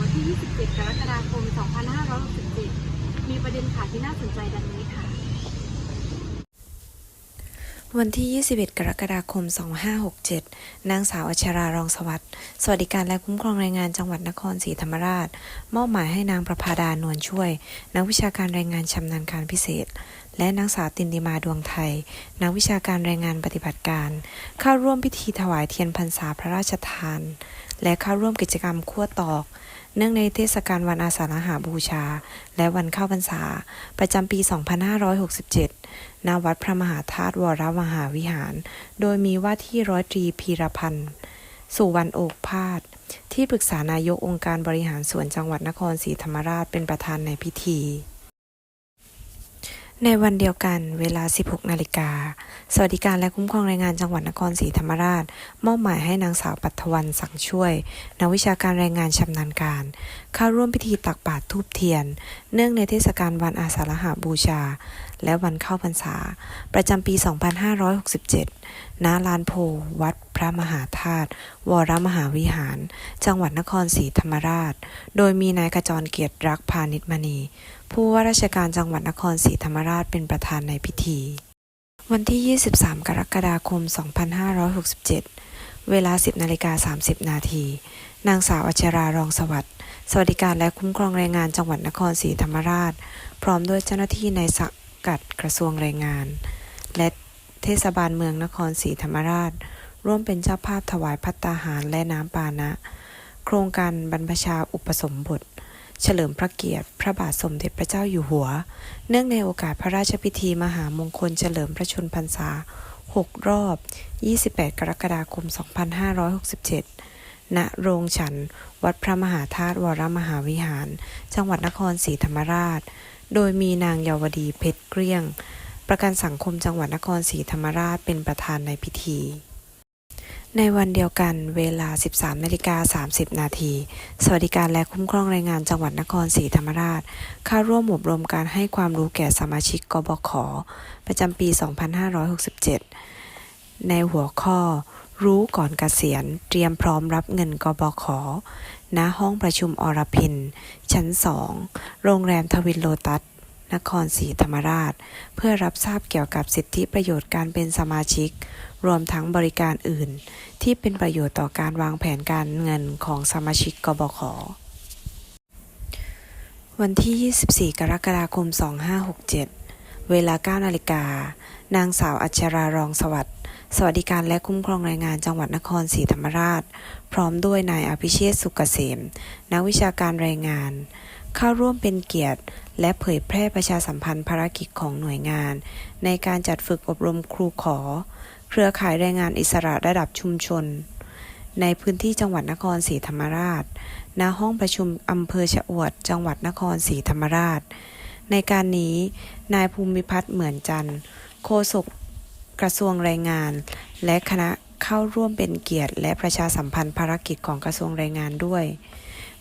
วันที่ 27 กรกฎาคม 2567 มีประเด็นข่าวที่น่าสนใจดังนี้ค่ะ วันที่ 21 กรกฎาคม 2567 นางสาวอัชรารองสวัสดิ์ สวัสดิการและคุ้มครองแรงงานจังหวัดนครศรีธรรมราช มอบหมายให้นางประภาดานวลช่วย นักวิชาการแรงงานชำนาญการพิเศษ และนางสาวตินดิมาดวงไทย นักวิชาการแรงงานปฏิบัติการ เข้าร่วมพิธีถวายเทียนพรรษาพระราชทาน และเข้าร่วมกิจกรรมขั้วตอก เนื่องในเทศกาลวันอาสาฬหาบูชา และวันเข้าพรรษา ประจำปี 2567 ณ วัดพระมหาธาตุวรมหาวิหาร โดยมีว่าที่ร้อยตรีพีรพันธ์สุวรรณโอกพาดที่ปรึกษานายกองค์การบริหารส่วนจังหวัดนครศรีธรรมราชเป็นประธานในพิธี ในวันเดียวกันเวลา 16 นาฬิกา สวัสดิการและคุ้มครองแรงงานจังหวัดนครศรีธรรมราช มอบหมายให้นางสาวปัทวันสังช่วย นักวิชาการแรงงานชำนาญการ เข้าร่วมพิธีตักบาตรทูบเทียน เนื่องในเทศกาลวันอาสาฬหาบูชาและวันเข้าพรรษา ประจำปี 2567 ณ ลานโพ วัดพระมหาธาตุ วรมหาวิหาร จังหวัดนครศรีธรรมราช โดยมีนายกระจรเกียรติรักพาณิชมณี ผู้ว่าราชการจังหวัดนครศรีธรรมราชเป็นประธานในพิธี วันที่ 23 กรกฎาคม 2567 เวลา 10นาฬิกา30 นาที นางสาวอัชรารองสวัสดิ์สวัสดิการและคุ้มครองแรงงานจังหวัดนครศรีธรรมราช พร้อมด้วยเจ้าหน้าที่ในสัง กัดกระทรวงแรงงาน และเทศบาลเมืองนครศรีธรรมราช ร่วมเป็นเจ้าภาพถวายพัตตาหารและน้ำปานะ โครงการบรรพชาอุปสมบท เฉลิมพระเกียรติพระบาทสมเด็จพระเจ้าอยู่หัว เนื่องในโอกาสพระราชพิธีมหามงคลเฉลิมพระชนพรรษา 6 รอบ 28 กรกฎาคม 2567 ณ โรงฉัน วัดพระมหาธาตุวรมหาวิหาร จังหวัดนครศรีธรรมราช โดยมีนางเยาวดีเพชรเกลี้ยง ประกันสังคมจังหวัดนครศรีธรรมราชเป็นประธานในพิธี ในวันเดียวกันเวลา 13นาฬิกา30 นาที สวัสดิการและคุ้มครองแรงงานจังหวัดนครศรีธรรมราชเข้าร่วมอบรมการให้ความรู้แก่สมาชิกกบข ประจำปี 2567 ในหัวข้อ รู้ก่อนเกษียณเตรียมพร้อมรับเงินกบขณห้องประชุมอรพิน ชั้น2โรงแรมทวินโลตัส นครศรีธรรมราช เพื่อรับทราบเกี่ยวกับสิทธิประโยชน์การเป็นสมาชิก รวมทั้งบริการอื่น ที่เป็นประโยชน์ต่อการวางแผนการเงินของสมาชิกกบขวันที่ 24 กรกฎาคม 2567 เวลา 9 นาฬิกา นางสาวอัชรารองสวัสดิ์ สวัสดิการและคุ้มครองแรงงานจังหวัดนครศรีธรรมราช พร้อมด้วยนายอภิเชษสุกเกษม นักวิชาการแรงงาน เข้าร่วมเป็นเกียรติ และเผยแพร่ประชาสัมพันธ์ภารกิจของหน่วยงาน ในการจัดฝึกอบรมครูขอ เครือข่ายแรงงานอิสระระดับชุมชน ในพื้นที่จังหวัดนครศรีธรรมราช ณ ห้องประชุมอำเภอชะอวด จังหวัดนครศรีธรรมราช ในการนี้ นายภูมิพัฒน์เหมือนจันทร์โฆษก กระทรวงแรงงาน และคณะเข้าร่วมเป็นเกียรติ และประชาสัมพันธ์ภารกิจของกระทรวงแรงงานด้วย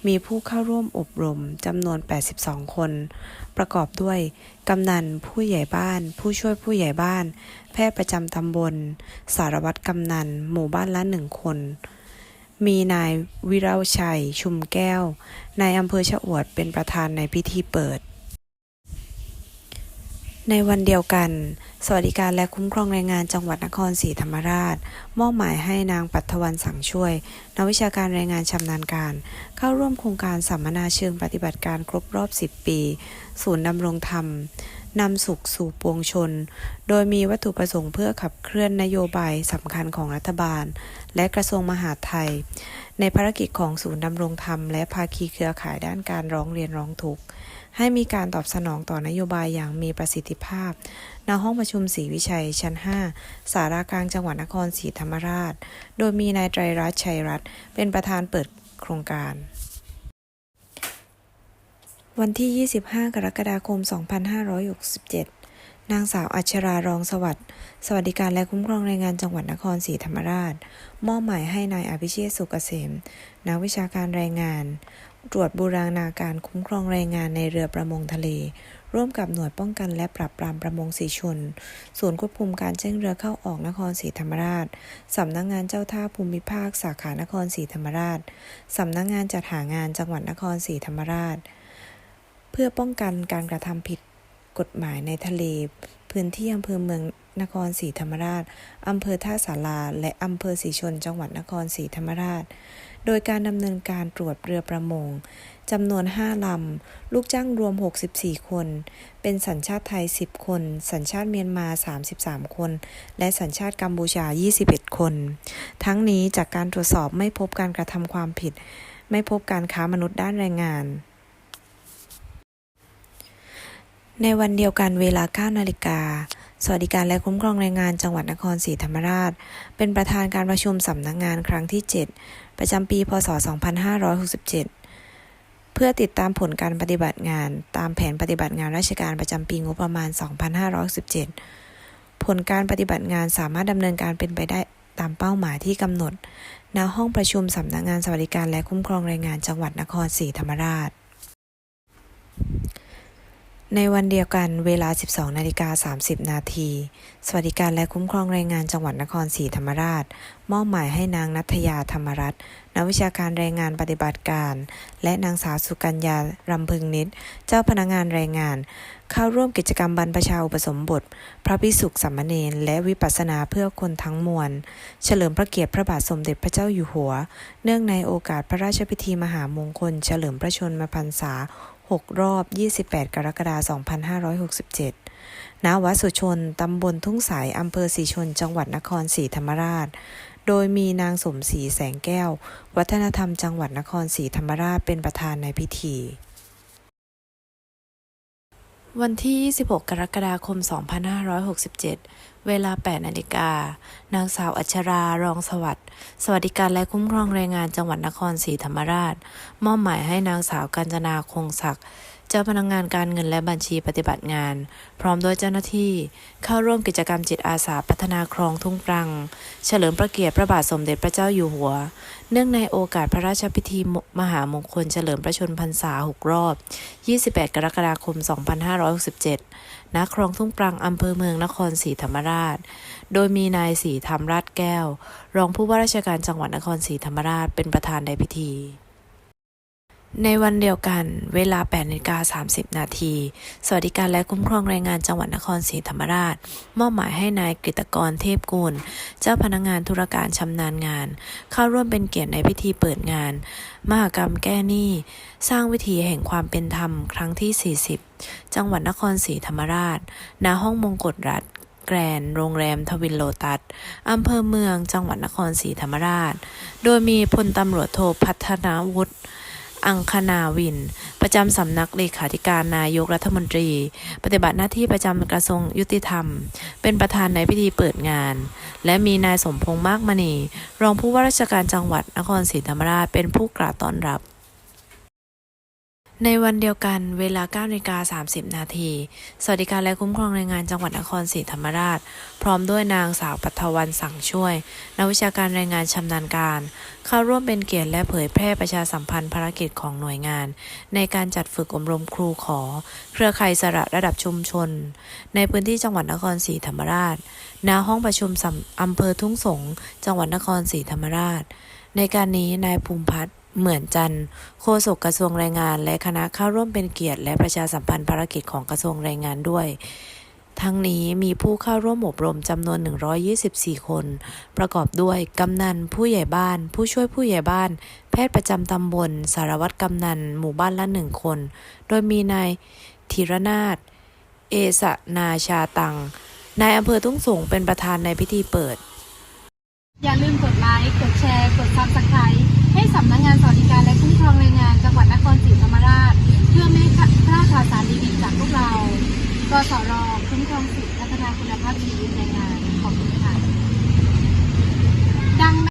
มีผู้เข้าร่วมอบรมจำนวน 82 คน ประกอบด้วย กำนัน ผู้ใหญ่บ้าน ผู้ช่วยผู้ใหญ่บ้าน แพทย์ประจำตำบล สารวัตรกำนัน หมู่บ้านละหนึ่งคน มีนายวิราชัย ชุมแก้ว นายอำเภอชะอวดเป็นประธานในพิธีเปิด ในวันเดียวกัน สวัสดิการและคุ้มครองแรงงานจังหวัดนครศรีธรรมราช มอบหมายให้นางปัทวันสังช่วย นักวิชาการแรงงานชำนาญการ เข้าร่วมโครงการสัมมนาเชิงปฏิบัติการครบรอบ 10 ปี ศูนย์ดำรงธรรม นำสุขสู่ปวงชน โดยมีวัตถุประสงค์เพื่อขับเคลื่อนนโยบายสำคัญของรัฐบาล และกระทรวงมหาดไทย ในภารกิจของศูนย์ดำรงธรรมและภาคีเครือข่ายด้านการร้องเรียนร้องทุกข์ให้มีการตอบสนองต่อนโยบายอย่างมีประสิทธิภาพ ณ ห้องประชุมศรีวิชัย ชั้น 5 สารากลางจังหวัดนครศรีธรรมราช โดยมีนายไตรรัตน์ชัยรัตน์เป็นประธานเปิดโครงการ วันที่ 25 กรกฎาคม 2567 นางสาวอัชรารองสวัสดิ์สวัสดิการและคุ้มครองแรงงานจังหวัดนครศรีธรรมราช มอบหมายให้นายอภิเชษสุกเกษม นักวิชาการแรงงาน ตรวจบูรณาการคุ้มครองแรงงานในเรือประมงทะเล ร่วมกับหน่วยป้องกันและปราบปรามประมงสีชน ศูนย์ควบคุมการแจ้งเรือเข้าออกนครศรีธรรมราช สำนักงานเจ้าท่าภูมิภาค สาขานครศรีธรรมราช สำนักงานจัดหางานจังหวัดนครศรีธรรมราช เพื่อป้องกันการกระทำผิดกฎหมายในทะเล พื้นที่อำเภอเมืองนครศรีธรรมราชอำเภอท่าสาราและอำเภอศรีชน จังหวัดนครศรีธรรมราช โดยการดำเนินการตรวจเรือประมงจำนวน 5 ลำ ลูกจ้างรวม 64 คน เป็นสัญชาติไทย 10 คน สัญชาติเมียนมา 33 คน และสัญชาติกัมพูชา 21 คน ทั้งนี้จากการตรวจสอบไม่พบการกระทำความผิด ไม่พบการค้ามนุษย์ด้านแรงงาน ในวันเดียวกันเวลา 9 นาฬิกา สวัสดิการและคุ้มครองแรงงานจังหวัดนครศรีธรรมราช เป็นประธานการประชุมสำนักงานครั้งที่ 7 ประจำปี พศ 2567 เพื่อติดตามผลการปฏิบัติงาน ตามแผนปฏิบัติงานราชการประจำปีงบประมาณ 2567 ผลการปฏิบัติงานสามารถดำเนินการเป็นไปได้ตามเป้าหมายที่กำหนด ณ ห้องประชุมสำนักงานสวัสดิการและคุ้มครองแรงงานจังหวัดนครศรีธรรมราช ในวันเดียวกันเวลา 12นาฬิกา30 นาที สวัสดิการและคุ้มครองแรงงานจังหวัดนครศรีธรรมราช มอบหมายให้นางนัทยาธรรมรัตน์นักวิชาการแรงงานปฏิบัติการ และนางสาวสุกัญญารำพึงนิด เจ้าพนักงานแรงงาน เข้าร่วมกิจกรรมบรรพชาอุปสมบท พระพิสุขสัมมเนนและวิปัสสนาเพื่อคนทั้งมวล เฉลิมพระเกียรติพระบาทสมเด็จพระเจ้าอยู่หัว เนื่องในโอกาสพระราชพิธีมหามงคล เฉลิมพระชนมพรรษา 6 รอบ 28 กรกฎาคม 2567 ณ วัดสุชน ตำบลทุ่งสาย อำเภอศรีชน จังหวัดนครศรีธรรมราช โดยมีนางสมศรีแสงแก้ว วัฒนธรรมจังหวัดนครศรีธรรมราชเป็นประธานในพิธีวันที่ 26 กรกฎาคม 2567 เวลา 8 นาฬิกา นางสาวอัชรารองสวัสดิ์ สวัสดิการและคุ้มครองแรงงานจังหวัดนครศรีธรรมราช มอบหมายให้นางสาวกัญจนาคงศักดิ์ เจ้าพนักงงานการเงินและบัญชีปฏิบัติงาน พร้อมด้วยเจ้าหน้าที่ เข้าร่วมกิจกรรมจิตอาสาพัฒนาคลองทุ่งปรัง เฉลิมพระเกียรติพระบาทสมเด็จพระเจ้าอยู่หัว เนื่องในโอกาสพระราชพิธีมหามงคลเฉลิมพระชนมพรรษา 6 รอบ 28 กรกฎาคม 2567 ณ คลองทุ่งปรังอำเภอเมืองนครศรีธรรมราช โดยมีนายศรีธรรมราชแก้ว รองผู้ว่าราชการจังหวัดนครศรีธรรมราชเป็นประธานในพิธี ในวันเดียวกันเวลา8นาฬิกา30 นาที สวัสดิการและคุ้มครองแรงงานจังหวัดนครศรีธรรมราช มอบหมายให้นายกฤตกรเทพกุล เจ้าพนักงานธุรการชำนาญงาน เข้าร่วมเป็นเกียรติในพิธีเปิดงาน มหกรรมแก้หนี้ สร้างวิถีแห่งความเป็นธรรมครั้งที่ 40 จังหวัดนครศรีธรรมราช ณ ห้องมงกฎรัฐ แกรนโรงแรมทวินโลตัสอำเภอเมือง จังหวัดนครศรีธรรมราช โดยมีพลตำรวจโทพัฒนาวุฒิ อังคณาวิน ประจำสำนักเลขาธิการนายกรัฐมนตรี ปฏิบัติหน้าที่ประจำกระทรวงยุติธรรม เป็นประธานในพิธีเปิดงาน และมีนายสมพงษ์มากมณี รองผู้ว่าราชการจังหวัดนครศรีธรรมราชเป็นผู้กล่าวต้อนรับ ในวันเดียวกันเวลา9นาฬิกา30 นาที สวัสดิการและคุ้มครองแรงงานจังหวัดนครศรีธรรมราช พร้อมด้วยนางสาวปัทวันสั่งช่วย นักวิชาการแรงงานชำนาญการ เข้าร่วมเป็นเกียรติและเผยแพร่ประชาสัมพันธ์ภารกิจของหน่วยงาน ในการจัดฝึกอบรมครูขอ เครือข่ายสระระดับชุมชน ในพื้นที่จังหวัดนครศรีธรรมราช ณ ห้องประชุมอำเภอทุ่งสง จังหวัดนครศรีธรรมราช ในการนี้นายภูมิพัฒน์ เหมือนจันโฆษกกระทรวงแรงงาน และคณะเข้าร่วมเป็นเกียรติ และประชาสัมพันธ์ภารกิจของกระทรวงแรงงานด้วย ทั้งนี้มีผู้เข้าร่วมอบรมจำนวน 124 คน ประกอบด้วยกำนันผู้ใหญ่บ้าน ผู้ช่วยผู้ใหญ่บ้าน แพทย์ประจำตำบล สารวัตรกำนัน หมู่บ้านละหนึ่งคน โดยมีนายธีรนาถเอสนาชาตังนายอำเภอทุ่งสงเป็นประธานในพิธีเปิด อย่าลืมกดไลค์ กดแชร์ กดซับสไครต์ให้สำนักงงานสวัสดิการและคุ้มครองแรงงานจังหวัดนครศรีธรรมราช เพื่อไม่พลาดข่าวสารดีๆจากพวกเรากสรคุ้มครองสิทธิพัฒนาคุณภาพชีวิตแรงงาน ขอบคุณค่ะ